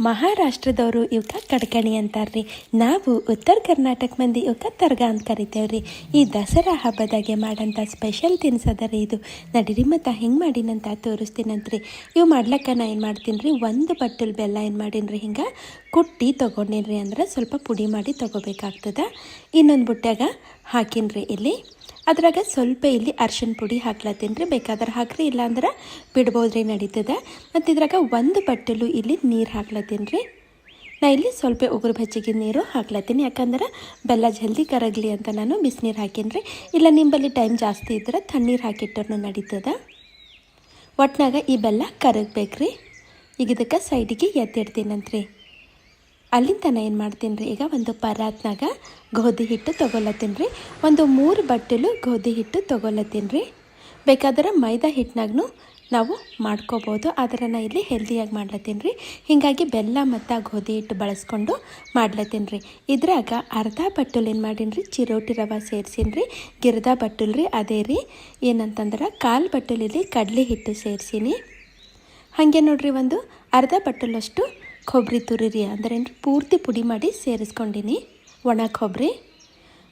ಮಹಾರಾಷ್ಟ್ರದವರು ಇವಕ್ಕ ಕಡ್ಕಣಿ ಅಂತಾರ್ರಿ. ನಾವು ಉತ್ತರ ಕರ್ನಾಟಕ ಮಂದಿ ಇವಕ್ಕ ತರ್ಗ ಅಂತ ಕರಿತೇವ್ರಿ. ಈ ದಸರಾ ಹಬ್ಬದಾಗೆ ಮಾಡಂಥ ಸ್ಪೆಷಲ್ ತಿನ್ಸದ ರೀ ಇದು. ನಡೀರಿ ಮತ್ತು ಹೆಂಗೆ ಮಾಡಿನಂತ ತೋರಿಸ್ತೀನಂತ್ರಿ. ಇವು ಮಾಡ್ಲಕ್ಕ ನಾ ಏನು ಮಾಡ್ತೀನಿ ರೀ ಒಂದು ಬಟ್ಟಲ್ ಬೆಲ್ಲ ಏನು ಮಾಡೀನಿ ಹಿಂಗೆ? ಕುಟ್ಟಿ ತೊಗೊಂಡಿನ್ರಿ ಅಂದ್ರೆ ಸ್ವಲ್ಪ ಪುಡಿ ಮಾಡಿ ತೊಗೋಬೇಕಾಗ್ತದೆ. ಇನ್ನೊಂದು ಬುಟ್ಟ್ಯಾಗ ಹಾಕಿನ್ರಿ ಇಲ್ಲಿ. ಅದ್ರಾಗ ಸ್ವಲ್ಪ ಇಲ್ಲಿ ಅರ್ಶಿನ ಪುಡಿ ಹಾಕ್ಲತ್ತೀನಿ ರೀ ಬೇಕಾದ್ರೆ ಹಾಕ್ರಿ, ಇಲ್ಲಾಂದ್ರೆ ಬಿಡ್ಬೋದ್ರಿ ನಡೀತದೆ. ಮತ್ತು ಇದ್ರಾಗ ಒಂದು ಬಟ್ಟಲು ಇಲ್ಲಿ ನೀರು ಹಾಕ್ಲತ್ತೀನಿ ರೀ ನಾ ಇಲ್ಲಿ ಸ್ವಲ್ಪ ಉಗುರು ಬಜ್ಜಿಗೆ ನೀರು ಹಾಕ್ಲತ್ತೀನಿ. ಯಾಕಂದ್ರೆ ಬೆಲ್ಲ ಜಲ್ದಿ ಕರಗಲಿ ಅಂತ ನಾನು ಬಿಸಿನೀರು ಹಾಕೀನಿ ರೀ ಇಲ್ಲ ನಿಂಬಲ್ಲಿ ಟೈಮ್ ಜಾಸ್ತಿ ಇದ್ರೆ ತಣ್ಣೀರು ಹಾಕಿಟ್ಟರು ನಡೀತದೆ. ಒಟ್ನಾಗ ಈ ಬೆಲ್ಲ ಕರಗಬೇಕ್ರಿ. ಈಗ ಇದಕ್ಕೆ ಸೈಡಿಗೆ ಎತ್ತಿಡ್ತೀನಂತ್ರಿ. ಅಲ್ಲಿಂದ ನಾನು ಏನು ಮಾಡ್ತೀನಿ ರೀ ಈಗ ಒಂದು ಪರಾತ್ನಾಗ ಗೋಧಿ ಹಿಟ್ಟು ತೊಗೊಲತ್ತೀನಿ ರೀ ಒಂದು ಮೂರು ಬಟ್ಟಲು ಗೋಧಿ ಹಿಟ್ಟು ತೊಗೊಲತ್ತೀನಿ ರೀ ಬೇಕಾದ್ರೆ ಮೈದಾ ಹಿಟ್ಟಿನಾಗೂ ನಾವು ಮಾಡ್ಕೋಬೋದು. ಆದರೆ ನಾ ಇಲ್ಲಿ ಹೆಲ್ದಿಯಾಗಿ ಮಾಡ್ಲತ್ತೀನಿ ರೀ ಹೀಗಾಗಿ ಬೆಲ್ಲ ಮತ್ತು ಗೋಧಿ ಹಿಟ್ಟು ಬಳಸ್ಕೊಂಡು ಮಾಡ್ಲತ್ತೀನಿ ರೀ ಇದ್ರಾಗ ಅರ್ಧ ಬಟ್ಟಲು ಏನು ಮಾಡೀನಿ ರೀ ಚಿರೋಟಿ ರವೆ ಸೇರ್ಸೀನಿ ರೀ ಗಿರ್ದ ಬಟ್ಟಲು ರೀ, ಅದೇ ರೀ. ಏನಂತಂದ್ರೆ ಕಾಲು ಬಟ್ಟಲಿಲಿ ಕಡಲೆ ಹಿಟ್ಟು ಸೇರಿಸೀನಿ. ಹಾಗೆ ನೋಡಿರಿ ಒಂದು ಅರ್ಧ ಬಟ್ಟಲಷ್ಟು ಕೊಬ್ಬರಿ ತುರಿರಿ ಅಂದರೆ ಪೂರ್ತಿ ಪುಡಿ ಮಾಡಿ ಸೇರಿಸ್ಕೊಂಡಿನಿ. ಒಣ ಕೊಬ್ಬರಿ.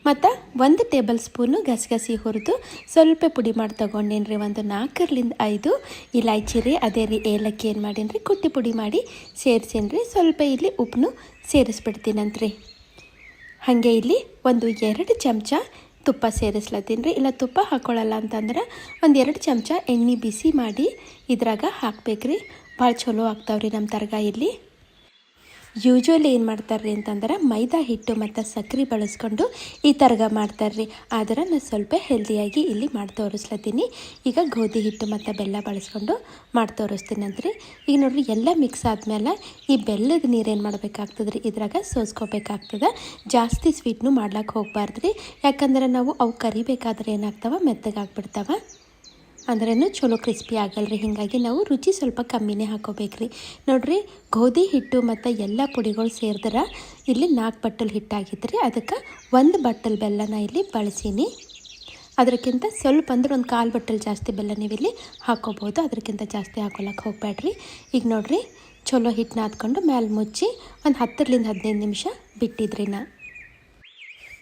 ಮತ್ತು ಒಂದು ಟೇಬಲ್ ಸ್ಪೂನು ಗಸಗಸಿ ಹುರಿದು ಸ್ವಲ್ಪ ಪುಡಿ ಮಾಡಿ ತೊಗೊಂಡೇನಿ ರೀ ಒಂದು ನಾಲ್ಕರಿಂದ ಐದು ಇಲಾಯ್ಚಿ ರೀ, ಅದೇ ರೀ ಏಲಕ್ಕಿ ಏನು ಮಾಡೀನಿ ರೀ ಕುಟ್ಟಿ ಪುಡಿ ಮಾಡಿ ಸೇರಿಸೇನಿ ರೀ ಸ್ವಲ್ಪ ಇಲ್ಲಿ ಉಪ್ಪನ್ನು ಸೇರಿಸ್ಬಿಡ್ತೀನಂತ್ರಿ. ಹಾಗೆ ಇಲ್ಲಿ ಒಂದು ಎರಡು ಚಮಚ ತುಪ್ಪ ಸೇರಿಸ್ಲತ್ತೀನಿ ರೀ. ಇಲ್ಲ ತುಪ್ಪ ಹಾಕ್ಕೊಳ್ಳಲ್ಲ ಅಂತಂದ್ರೆ ಒಂದು ಎರಡು ಚಮಚ ಎಣ್ಣೆ ಬಿಸಿ ಮಾಡಿ ಇದ್ರಾಗ ಹಾಕ್ಬೇಕ್ರಿ. ಭಾಳ ಚಲೋ ಆಗ್ತಾವ್ರಿ ನಮ್ಮ ತರಗ ಇಲ್ಲಿ. ಯೂಶ್ವಲಿ ಏನು ಮಾಡ್ತಾರೆ ಅಂತಂದ್ರೆ ಮೈದಾ ಹಿಟ್ಟು ಮತ್ತು ಸಕ್ಕರೆ ಬಳಸ್ಕೊಂಡು ಈ ತರಗ ಮಾಡ್ತಾರೆ ರೀ ಆದ್ರೆ ನಾನು ಸ್ವಲ್ಪ ಹೆಲ್ದಿಯಾಗಿ ಇಲ್ಲಿ ಮಾಡಿ ತೋರಿಸ್ಲತ್ತೀನಿ. ಈಗ ಗೋಧಿ ಹಿಟ್ಟು ಮತ್ತು ಬೆಲ್ಲ ಬಳಸ್ಕೊಂಡು ಮಾಡಿ ತೋರಿಸ್ತೀನಂತ್ರಿ ಈಗ ನೋಡ್ರಿ, ಎಲ್ಲ ಮಿಕ್ಸ್ ಆದಮೇಲೆ ಈ ಬೆಲ್ಲದ ನೀರು ಏನು ಮಾಡ್ಬೇಕಾಗ್ತದೆ ರೀ ಇದ್ರಾಗ ಸೋಸ್ಕೋಬೇಕಾಗ್ತದೆ. ಜಾಸ್ತಿ ಸ್ವೀಟ್ನು ಮಾಡ್ಲಿಕ್ಕೆ ಹೋಗ್ಬಾರ್ದು ರೀ ಯಾಕಂದ್ರೆ ನಾವು ಅವು ಕರಿಬೇಕಾದ್ರೆ ಏನಾಗ್ತವೆ? ಮೆತ್ತಗಾಗ್ಬಿಡ್ತಾವ. ಅಂದ್ರೇನು ಚಲೋ ಕ್ರಿಸ್ಪಿ ಆಗಲ್ರಿ. ಹೀಗಾಗಿ ನಾವು ರುಚಿ ಸ್ವಲ್ಪ ಕಮ್ಮಿನೇ ಹಾಕೋಬೇಕ್ರಿ. ನೋಡ್ರಿ, ಗೋಧಿ ಹಿಟ್ಟು ಮತ್ತು ಎಲ್ಲ ಪುಡಿಗಳು ಸೇರಿದ್ರೆ ಇಲ್ಲಿ ನಾಲ್ಕು ಬಟ್ಟಲು ಹಿಟ್ಟಾಗಿತ್ತು ರೀ ಅದಕ್ಕೆ ಒಂದು ಬಟ್ಟಲು ಬೆಲ್ಲನ ಇಲ್ಲಿ ಬಳಸೀನಿ. ಅದಕ್ಕಿಂತ ಸ್ವಲ್ಪ ಅಂದ್ರೆ ಒಂದು ಕಾಲು ಬಟ್ಟಲು ಜಾಸ್ತಿ ಬೆಲ್ಲ ನೀವಿಲ್ಲಿ ಹಾಕೋಬೋದು. ಅದಕ್ಕಿಂತ ಜಾಸ್ತಿ ಹಾಕೊಳಕ್ಕೆ ಹೋಗ್ಬೇಡ್ರಿ ಈಗ ನೋಡಿರಿ, ಚಲೋ ಹಿಟ್ಟನ್ನ ಹಾಕ್ಕೊಂಡು ಮ್ಯಾಲೆ ಮುಚ್ಚಿ ಒಂದು ಹತ್ತರಿಂದ ಹದಿನೈದು ನಿಮಿಷ ಬಿಟ್ಟಿದ್ರಿ ನಾ.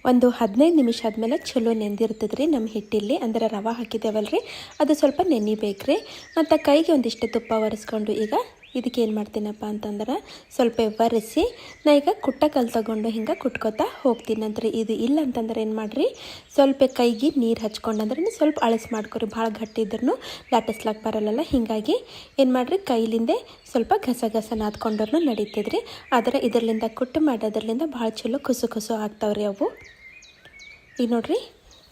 ಒಂದು ಹದಿನೈದು ನಿಮಿಷ ಆದಮೇಲೆ ಚಲೋ ನೆಂದಿರ್ತದೆ ರೀ ನಮ್ಮ ಹಿಟ್ಟಿಲ್ಲಿ, ಅಂದರೆ ರವೆ ಹಾಕಿದ್ದೇವಲ್ಲ ರೀ ಅದು ಸ್ವಲ್ಪ ನೆನಿಬೇಕು ರೀ ಮತ್ತು ಕೈಗೆ ಒಂದಿಷ್ಟು ತುಪ್ಪ ಒರೆಸ್ಕೊಂಡು ಈಗ ಇದಕ್ಕೆ ಏನು ಮಾಡ್ತೀನಪ್ಪ ಅಂತಂದ್ರೆ ಸ್ವಲ್ಪ ಒರೆಸಿ ನಾ ಈಗ ಕುಟ್ಟ ಕಲ್ ತಗೊಂಡು ಹಿಂಗೆ ಕುಟ್ಕೋತಾ ಹೋಗ್ತೀನಂತ್ರಿ ಇದು ಇಲ್ಲ ಅಂತಂದ್ರೆ ಏನು ಮಾಡಿರಿ, ಸ್ವಲ್ಪ ಕೈಗೆ ನೀರು ಹಚ್ಕೊಂಡಂದ್ರೆ ಸ್ವಲ್ಪ ಅಳಸ್ ಮಾಡ್ಕೊರಿ. ಭಾಳ ಗಟ್ಟಿ ಇದ್ರೂ ಲಾಟಿಸ್ಲಾಕ್ ಬರಲ್ಲ ಹೀಗಾಗಿ ಏನು ಮಾಡಿರಿ, ಕೈಲಿಂದೆ ಸ್ವಲ್ಪ ಗಸ ಗಸ ನಾದ್ಕೊಂಡ್ರೂ ನಡೀತದ್ರಿ. ಆದರೆ ಇದರಿಂದ ಕುಟ್ಟು ಮಾಡೋದ್ರಲ್ಲಿಂದ ಭಾಳ ಚಲೋ ಕುಸು ಕುಸು ಆಗ್ತಾವ್ರಿ ಅವು. ಈಗ ನೋಡಿರಿ,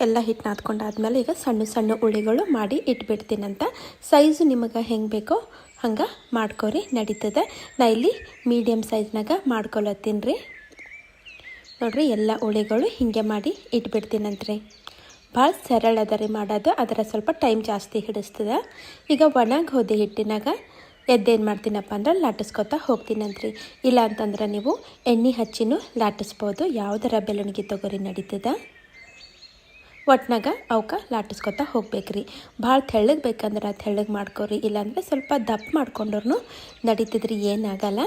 ಎಲ್ಲ ಹಿಟ್ಟು ನಾದ್ಕೊಂಡಾದ್ಮೇಲೆ ಈಗ ಸಣ್ಣ ಸಣ್ಣ ಉಳಿಗಳು ಮಾಡಿ ಇಟ್ಬಿಡ್ತೀನಂತ. ಸೈಜು ನಿಮಗೆ ಹೆಂಗೆ ಬೇಕೋ ಹಂಗೆ ಮಾಡ್ಕೋರಿ, ನಡೀತದೆ. ನಾ ಇಲ್ಲಿ ಮೀಡಿಯಮ್ ಸೈಜ್ನಾಗ ಮಾಡ್ಕೊಳತ್ತೀನಿ ರೀ ನೋಡ್ರಿ, ಎಲ್ಲ ಹುಳಿಗಳು ಹಿಂಗೆ ಮಾಡಿ ಇಟ್ಬಿಡ್ತೀನಂತ್ರಿ. ಭಾಳ ಸರಳ ಅದ ರೀ ಮಾಡೋದು, ಅದರ ಸ್ವಲ್ಪ ಟೈಮ್ ಜಾಸ್ತಿ ಹಿಡಿಸ್ತದೆ. ಈಗ ಒಣ ಗೋಧಿ ಹಿಟ್ಟಿನಾಗ ಎದ್ದೇನು ಮಾಡ್ತೀನಪ್ಪ ಅಂದ್ರೆ ಲಾಟಿಸ್ಕೊತಾ ಹೋಗ್ತೀನಂತ್ರಿ. ಇಲ್ಲ ಅಂತಂದ್ರೆ ನೀವು ಎಣ್ಣೆ ಹಚ್ಚಿನೂ ಲಾಟಿಸ್ಬೋದು, ಯಾವುದರ ಬೆಳವಣಿಗೆ ತೊಗೊರಿ ನಡೀತದ. ಒಟ್ನಾಗ ಅವಕ್ಕೆ ಲಾಟಿಸ್ಕೊತಾ ಹೋಗ್ಬೇಕ್ರಿ. ಭಾಳ ತೆಳ್ಳಗೆ ಬೇಕಂದ್ರೆ ತೆಳ್ಳಗೆ ಮಾಡ್ಕೊರಿ, ಇಲ್ಲಾಂದರೆ ಸ್ವಲ್ಪ ದಪ್ಪ ಮಾಡ್ಕೊಂಡ್ರು ನಡೀತಿದ್ರಿ, ಏನಾಗಲ್ಲ.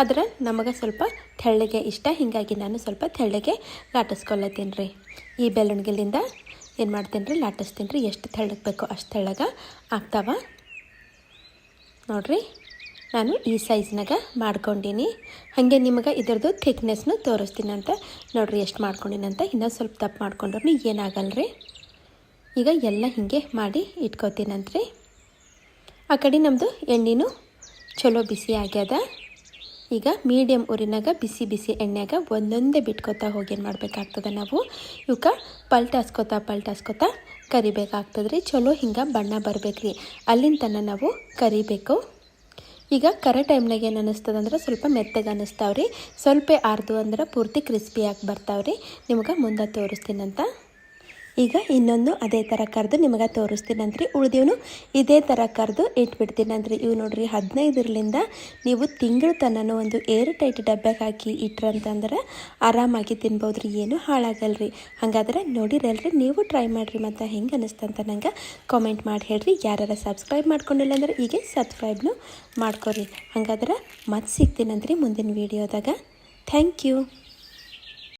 ಆದ್ರೆ ನಮಗೆ ಸ್ವಲ್ಪ ತೆಳ್ಳಗೆ ಇಷ್ಟ, ಹೀಗಾಗಿ ನಾನು ಸ್ವಲ್ಪ ತೆಳ್ಳಗೆ ಲಾಟಿಸ್ಕೊಳತ್ತೀನಿ ರೀ ಈ ಬೆಳ್ಳುಣ್ಗಿಲಿಂದ ಏನು ಮಾಡ್ತೀನಿ ರೀ ಲಾಟಿಸ್ತೀನಿ ರೀ ಎಷ್ಟು ತೆಳ್ಳಗೆ ಬೇಕೋ ಅಷ್ಟು ತೆಳ್ಳಗೆ ಆಗ್ತಾವ. ನೋಡಿರಿ. ನಾನು ಈ ಸೈಜ್ನಾಗ ಮಾಡ್ಕೊಂಡೀನಿ. ಹಾಗೆ ನಿಮಗೆ ಇದರದ್ದು ಥಿಕ್ನೆಸ್ನು ತೋರಿಸ್ತೀನಿ ಅಂತ. ನೋಡ್ರಿ ಎಷ್ಟು ಮಾಡ್ಕೊಂಡಿನಂತ ಇನ್ನೂ ಸ್ವಲ್ಪ ತಪ್ಪು ಮಾಡ್ಕೊಂಡ್ರು ಏನಾಗಲ್ಲ ರೀ ಈಗ ಎಲ್ಲ ಹೀಗೆ ಮಾಡಿ ಇಟ್ಕೋತೀನಂತ್ರಿ ಆ ಕಡೆ ನಮ್ಮದು ಎಣ್ಣೆನೂ ಚಲೋ ಬಿಸಿ ಆಗ್ಯದ. ಈಗ ಮೀಡಿಯಮ್ ಊರಿನಾಗ ಬಿಸಿ ಬಿಸಿ ಎಣ್ಣೆಗ ಒಂದೊಂದೇ ಬಿಟ್ಕೊತಾ ಹೋಗೇನು ಮಾಡಬೇಕಾಗ್ತದೆ ನಾವು. ಇವಕ್ಕ ಪಲ್ಟಾಸ್ಕೊತಾ ಪಲ್ಟಾಸ್ಕೊತಾ ಕರಿಬೇಕಾಗ್ತದೆ ರೀ ಚಲೋ ಹಿಂಗೆ ಬಣ್ಣ ಬರಬೇಕ್ರಿ. ಅಲ್ಲಿಂದ ನಾವು ಕರಿಬೇಕು. ಈಗ ಕರೆ ಟೈಮ್ನಾಗ ಏನು ಅನ್ನಿಸ್ತದಂದ್ರೆ ಸ್ವಲ್ಪ ಮೆತ್ತಗೆ ಅನ್ನಿಸ್ತಾವ್ರಿ. ಸ್ವಲ್ಪ ಆರ್ದು ಅಂದ್ರೆ ಪೂರ್ತಿ ಕ್ರಿಸ್ಪಿಯಾಗಿ ಬರ್ತಾವ್ರಿ. ನಿಮ್ಗೆ ಮುಂದೆ ತೋರಿಸ್ತೀನಂತ. ಈಗ ಇನ್ನೊಂದು ಅದೇ ಥರ ಕರೆದು ನಿಮಗೆ ತೋರಿಸ್ತೀನಂತ್ರಿ. ಉಳಿದೇವನು ಇದೇ ಥರ ಕರೆದು ಇಟ್ಬಿಡ್ತೀನಂತ್ರಿ. ಇವು ನೋಡ್ರಿ ಹದಿನೈದರಿಂದ ನೀವು ತಿಂಗಳ ತನಕ ಒಂದು ಏರ್ ಟೈಟ್ ಡಬ್ಬೆಗೆ ಹಾಕಿ ಇಟ್ರಂತಂದ್ರೆ ಆರಾಮಾಗಿ ತಿನ್ಬೋದ್ರಿ. ಏನು ಹಾಳಾಗಲ್ರಿ. ಹಾಗಾದ್ರೆ ನೋಡಿರಲ್ರಿ, ನೀವು ಟ್ರೈ ಮಾಡಿರಿ ಮತ್ತು ಹೆಂಗೆ ಅನ್ನಿಸ್ತಂತ ನಂಗೆ ಕಾಮೆಂಟ್ ಮಾಡಿ ಹೇಳ್ರಿ. ಯಾರು ಸಬ್ಸ್ಕ್ರೈಬ್ ಮಾಡ್ಕೊಂಡಿಲ್ಲ ಅಂದ್ರೆ ಈಗ ಸಬ್ಸ್ಕ್ರೈಬ್ನು ಮಾಡ್ಕೊರಿ. ಹಾಗಾದ್ರೆ ಮತ್ತೆ ಸಿಗ್ತೀನಂತ್ರಿ ಮುಂದಿನ ವೀಡಿಯೋದಾಗ. Thank you.